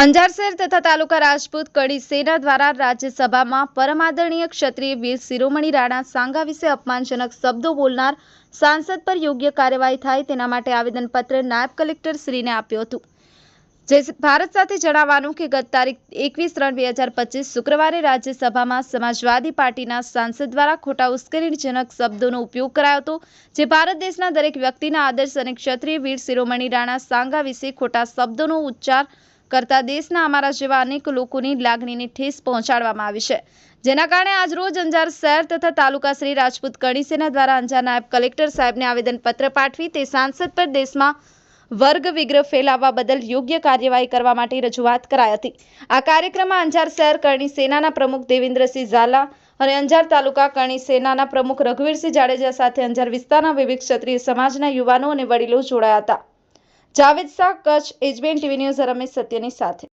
અંજાર શહેર તથા તાલુકા રાજપૂત કડી સેના દ્વારા રાજ્યસભામાં પરમાદરણીય ક્ષત્રિય વીર શિરોમણી રાણા સાંગા વિશે અપમાનજનક શબ્દો બોલનાર સાંસદ પર યોગ્ય કાર્યવાહી થાય તેના માટે આવેદનપત્ર નાયબ કલેક્ટર શ્રીને આપ્યું હતું. જે ભારત સાથે જણાવવાનું કે ગત તારીખ એકવીસ ત્રણ બે હજાર પચીસ શુક્રવારે રાજ્યસભામાં સમાજવાદી પાર્ટીના સાંસદ દ્વારા ખોટા ઉશ્કેરણીજનક શબ્દોનો ઉપયોગ કરાયો હતો, જે ભારત દેશના દરેક વ્યક્તિના આદર્શ અને ક્ષત્રિય વીર શિરોમણી રાણા સાંગા વિશે ખોટા શબ્દોનો ઉચ્ચાર કરતા દેશના અમારા જેવા અનેક લોકોની લાગણીને ઠેસ પહોંચાડવામાં આવી છે. જેના કારણે આજરોજ અંજાર શહેર તથા તાલુકા શ્રી રાજપૂત કણીસેના દ્વારા અંજાર નાયબ કલેક્ટર સાહેબને આવેદનપત્ર પાઠવી તે સાંસદ પર દેશમાં વર્ગ વિગ્રહ ફેલાવવા બદલ યોગ્ય કાર્યવાહી કરવા માટે રજૂઆત કરાઈ હતી. આ કાર્યક્રમમાં અંજાર શહેર કરણી સેનાના પ્રમુખ દેવેન્દ્રસિંહ ઝાલા અને અંજાર તાલુકા કરણી સેનાના પ્રમુખ રઘુવીરસિંહ જાડેજા સાથે અંજાર વિસ્તારના વિવિધ ક્ષત્રિય સમાજના યુવાનો અને વડીલો જોડાયા હતા. જાવેદ શાહ કચ્છ એજબીએન ટીવી ન્યૂઝ રમેશ સત્યની સાથે.